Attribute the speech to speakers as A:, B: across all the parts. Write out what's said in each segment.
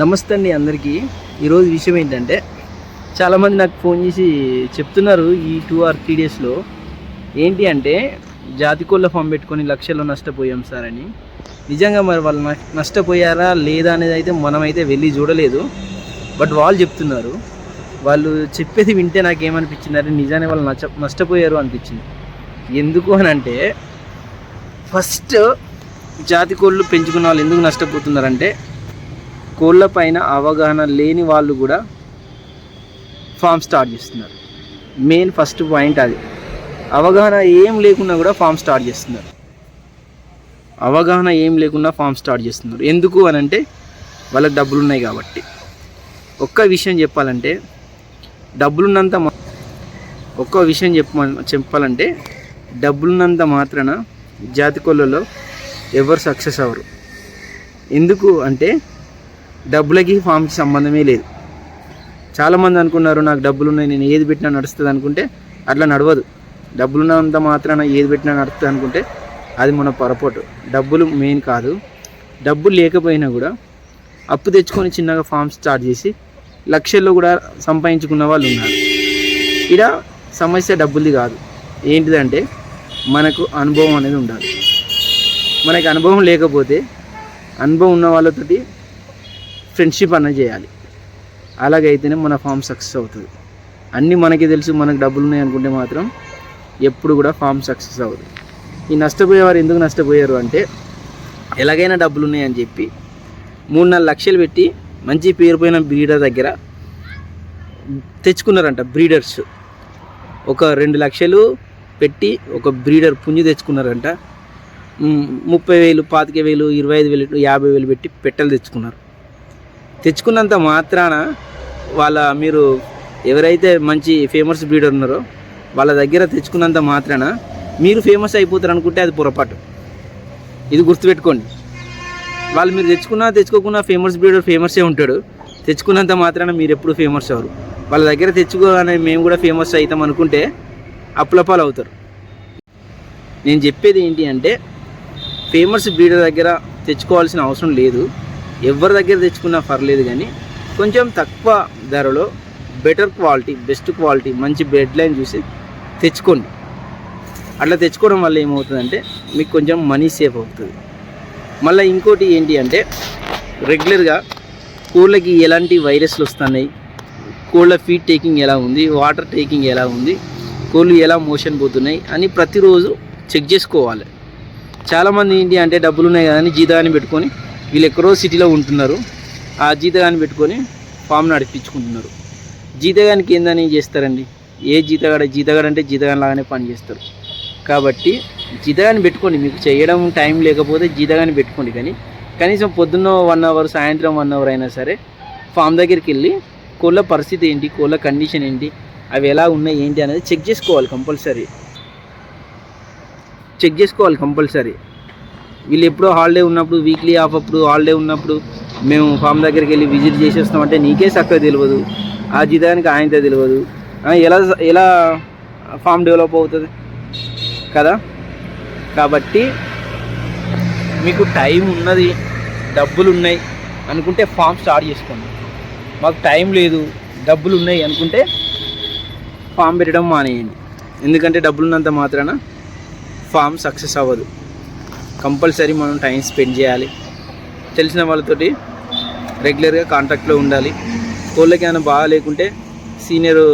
A: నమస్తే అండి అందరికీ. ఈరోజు విషయం ఏంటంటే చాలామంది నాకు ఫోన్ చేసి చెప్తున్నారు ఈ టూ ఆర్ త్రీ డేస్లో ఏంటి అంటే జాతి కోళ్ళ ఫామ్ పెట్టుకొని లక్షల్లో నష్టపోయాం సార్ అని. నిజంగా మరి వాళ్ళు నష్టపోయారా లేదా అనేది అయితే మనమైతే వెళ్ళి చూడలేదు. బట్ వాళ్ళు చెప్తున్నారు. వాళ్ళు చెప్పేది వింటే నాకు ఏమనిపించింది అంటే నిజానే వాళ్ళు నచ్చ నష్టపోయారు అనిపించింది. ఎందుకు అని అంటే ఫస్ట్ జాతి కోళ్ళు పెంచుకున్న వాళ్ళు ఎందుకు నష్టపోతున్నారంటే కోళ్ళ పైన అవగాహన లేని వాళ్ళు కూడా ఫామ్ స్టార్ట్ చేస్తున్నారు. మెయిన్ ఫస్ట్ పాయింట్ అది. అవగాహన ఏం లేకున్నా కూడా ఫామ్ స్టార్ట్ చేస్తున్నారు. అవగాహన ఏం లేకుండా ఫామ్ స్టార్ట్ చేస్తున్నారు. ఎందుకు అని అంటే వాళ్ళకి డబ్బులు ఉన్నాయి కాబట్టి. ఒక్క విషయం చెప్పాలంటే డబ్బులున్నంత ఒక్క విషయం చెప్ప చెప్పాలంటే డబ్బులున్నంత మాత్రాన జాతి కోళ్ళలో ఎవరు సక్సెస్ అవ్వరు. ఎందుకు అంటే డబ్బులకి ఫామ్కి సంబంధమే లేదు. చాలామంది అనుకున్నారు నాకు డబ్బులు ఉన్నాయి నేను ఏది పెట్టినా నడుస్తుంది అనుకుంటే అట్లా నడవదు. డబ్బులున్నంత మాత్రాన ఏది పెట్టినా నడుస్తుంది అనుకుంటే అది మన పొరపాటు. డబ్బులు మెయిన్ కాదు. డబ్బులు లేకపోయినా కూడా అప్పు తెచ్చుకొని చిన్నగా ఫామ్ స్టార్ట్ చేసి లక్షల్లో కూడా సంపాదించుకున్న వాళ్ళు ఉన్నారు. ఇక్కడ సమస్య డబ్బులది కాదు. ఏంటిదంటే మనకు అనుభవం అనేది ఉండాలి. మనకి అనుభవం లేకపోతే అనుభవం ఉన్న వాళ్ళతోటి ఫ్రెండ్షిప్ అన్నది చేయాలి. అలాగైతేనే మన ఫామ్ సక్సెస్ అవుతుంది. అన్నీ మనకి తెలుసు మనకు డబ్బులు ఉన్నాయి అనుకుంటే మాత్రం ఎప్పుడు కూడా ఫామ్ సక్సెస్ అవుతుంది ఈ నష్టపోయేవారు ఎందుకు నష్టపోయారు అంటే ఎలాగైనా డబ్బులు ఉన్నాయని చెప్పి మూడు నాలుగు లక్షలు పెట్టి మంచి పేరు పోయిన బ్రీడర్ దగ్గర తెచ్చుకున్నారంట బ్రీడర్స్. ఒక రెండు లక్షలు పెట్టి ఒక బ్రీడర్ పుంజు తెచ్చుకున్నారంట. ముప్పై వేలు పాతిక వేలు ఇరవై ఐదు వేలు యాభై వేలు పెట్టి పెట్టెలు తెచ్చుకున్నారు. తెచ్చుకున్నంత మాత్రాన వాళ్ళ మీరు ఎవరైతే మంచి ఫేమస్ బ్రీడర్ ఉన్నారో వాళ్ళ దగ్గర తెచ్చుకున్నంత మాత్రాన మీరు ఫేమస్ అయిపోతారు అనుకుంటే అది పొరపాటు. ఇది గుర్తుపెట్టుకోండి. వాళ్ళు మీరు తెచ్చుకున్నా తెచ్చుకోకున్నా ఫేమస్ బ్రీడర్ ఫేమసే ఉంటాడు. తెచ్చుకున్నంత మాత్రాన మీరు ఎప్పుడు ఫేమస్ అవ్వరు. వాళ్ళ దగ్గర తెచ్చుకోగానే మేము కూడా ఫేమస్ అవుతాం అనుకుంటే అప్పులపాలు అవుతారు. నేను చెప్పేది ఏంటి అంటే ఫేమస్ బ్రీడర్ దగ్గర తెచ్చుకోవాల్సిన అవసరం లేదు. ఎవరి దగ్గర తెచ్చుకున్నా పర్లేదు కానీ కొంచెం తక్కువ ధరలో బెటర్ క్వాలిటీ బెస్ట్ క్వాలిటీ మంచి బెడ్ లైన్ చూసి తెచ్చుకోండి. అట్లా తెచ్చుకోవడం వల్ల ఏమవుతుందంటే మీకు కొంచెం మనీ సేవ్ అవుతుంది. మళ్ళీ ఇంకోటి ఏంటి అంటే రెగ్యులర్గా కోళ్ళకి ఎలాంటి వైరస్లు వస్తున్నాయి కోళ్ళ ఫీడ్ టేకింగ్ ఎలా ఉంది వాటర్ టేకింగ్ ఎలా ఉంది కోళ్ళు ఎలా మోషన్ పోతున్నాయి అని ప్రతిరోజు చెక్ చేసుకోవాలి. చాలామంది ఏంటి అంటే డబ్బులు ఉన్నాయి కదా అని జీతగాని పెట్టుకొని వీళ్ళు ఎక్కడో సిటీలో ఉంటున్నారు. ఆ జీతగాని పెట్టుకొని ఫామ్ నడిపించుకుంటున్నారు. జీతగానికి ఏందని చేస్తారండి? ఏ జీతగాడ జీతగాడు అంటే జీతగాని లాగానే పని చేస్తారు. కాబట్టి జీతగాన్ని పెట్టుకోండి. మీకు చేయడం టైం లేకపోతే జీతగాని పెట్టుకోండి. కానీ కనీసం పొద్దున్న వన్ అవర్ సాయంత్రం వన్ అవర్ అయినా సరే ఫామ్ దగ్గరికి వెళ్ళి కోళ్ళ పరిస్థితి ఏంటి? కోళ్ళ కండిషన్ ఏంటి? అవి ఎలా ఉన్నాయి? ఏంటి? అనేది చెక్ చేసుకోవాలి కంపల్సరీ. చెక్ చేసుకోవాలి కంపల్సరీ. వీళ్ళు ఎప్పుడో హాలిడే ఉన్నప్పుడు వీక్లీ ఆఫ్ అప్పుడు హాలిడే ఉన్నప్పుడు మేము ఫామ్ దగ్గరికి వెళ్ళి విజిట్ చేసేస్తాం అంటే నీకే చక్కగా తెలియదు. ఆ జీతానికి ఆయనతో తెలియదు. ఎలా ఎలా ఫామ్ డెవలప్ అవుతుంది? కదా? కాబట్టి మీకు టైం ఉన్నది డబ్బులు ఉన్నాయి అనుకుంటే ఫామ్ స్టార్ట్ చేసుకోండి. మాకు టైం లేదు డబ్బులు ఉన్నాయి అనుకుంటే ఫామ్ పెట్టడం మానేయండి. ఎందుకంటే డబ్బులు ఉన్నంత మాత్రాన ఫామ్ సక్సెస్ అవ్వదు. కంపల్సరీ మనం టైం స్పెండ్ చేయాలి. తెలిసిన వాళ్ళతోటి రెగ్యులర్గా కాంటాక్ట్లో ఉండాలి. కోళ్ళకి ఏమైనా బాగా లేకుంటే సీనియర్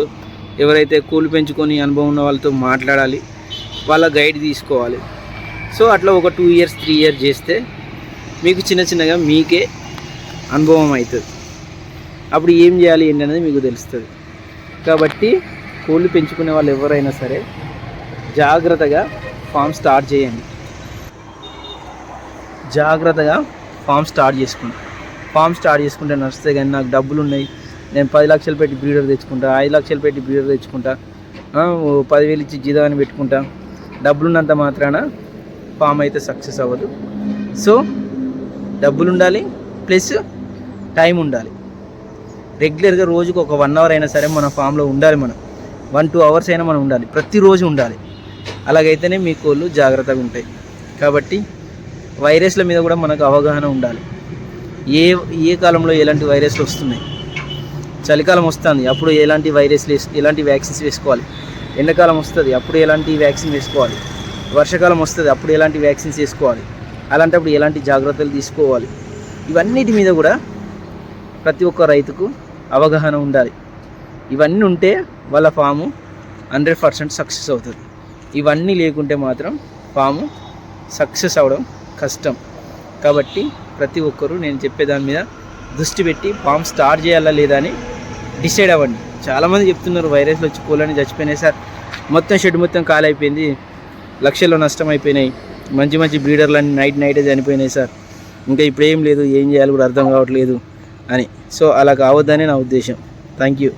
A: ఎవరైతే కూలి పెంచుకొని అనుభవం ఉన్న వాళ్ళతో మాట్లాడాలి. వాళ్ళ గైడ్ తీసుకోవాలి. సో అట్లా ఒక టూ ఇయర్స్ త్రీ ఇయర్స్ చేస్తే మీకు చిన్న చిన్నగా మీకే అనుభవం అవుతుంది. అప్పుడు ఏం చేయాలి ఏంటి అనేది మీకు తెలుస్తుంది. కాబట్టి కోళ్ళు పెంచుకునే వాళ్ళు ఎవరైనా సరే జాగ్రత్తగా ఫామ్ స్టార్ట్ చేయండి. జాగ్రత్తగా ఫామ్ స్టార్ట్ చేసుకున్నా. ఫామ్ స్టార్ట్ చేసుకుంటే నడిస్తే కానీ నాకు డబ్బులు ఉన్నాయి. నేను పది లక్షలు పెట్టి బ్రీడర్ తెచ్చుకుంటా ఐదు లక్షలు పెట్టి బ్రీడర్ తెచ్చుకుంటా పదివేలు ఇచ్చి జీతాన్ని పెట్టుకుంటా. డబ్బులున్నంత మాత్రాన ఫామ్ అయితే సక్సెస్ అవ్వదు. సో డబ్బులు ఉండాలి ప్లస్ టైం ఉండాలి. రెగ్యులర్గా రోజుకు ఒక వన్ అవర్ అయినా సరే మన ఫామ్లో ఉండాలి మనం. వన్ టూ అవర్స్ అయినా మనం ఉండాలి. ప్రతిరోజు ఉండాలి. అలాగైతేనే మీ కోళ్ళు జాగ్రత్తగా ఉంటాయి. కాబట్టి వైరస్ల మీద కూడా మనకు అవగాహన ఉండాలి. ఏ ఏ కాలంలో ఎలాంటి వైరస్లు వస్తున్నాయి? చలికాలం వస్తుంది అప్పుడు ఎలాంటి వైరస్లు ఎలాంటి వ్యాక్సిన్స్ వేసుకోవాలి? ఎండాకాలం వస్తుంది అప్పుడు ఎలాంటి వ్యాక్సిన్ వేసుకోవాలి? వర్షాకాలం వస్తుంది అప్పుడు ఎలాంటి వ్యాక్సిన్స్ వేసుకోవాలి? అలాంటప్పుడు ఎలాంటి జాగ్రత్తలు తీసుకోవాలి? ఇవన్నిటి మీద కూడా ప్రతి ఒక్క రైతుకు అవగాహన ఉండాలి. ఇవన్నీ ఉంటే వాళ్ళ ఫాము హండ్రెడ్ పర్సెంట్ సక్సెస్ అవుతుంది. ఇవన్నీ లేకుంటే మాత్రం ఫాము సక్సెస్ అవ్వడం కష్టం. కాబట్టి ప్రతి ఒక్కరూ నేను చెప్పే దాని మీద దృష్టి పెట్టి ఫామ్ స్టార్ట్ చేయాలా లేదా అని డిసైడ్ అవ్వండి. చాలామంది చెప్తున్నారు వైరస్లు వచ్చి పోలని చచ్చిపోయినాయి సార్. మొత్తం షెడ్ మొత్తం ఖాళీ అయిపోయింది లక్షల్లో నష్టం అయిపోయినాయి మంచి మంచి బ్రీడర్లు నైట్ నైటే చనిపోయినాయి సార్. ఇంకా ఇప్పుడు ఏం లేదు ఏం చేయాలి కూడా అర్థం కావట్లేదు అని. సో అలా కావద్దని నా ఉద్దేశం. Thank you.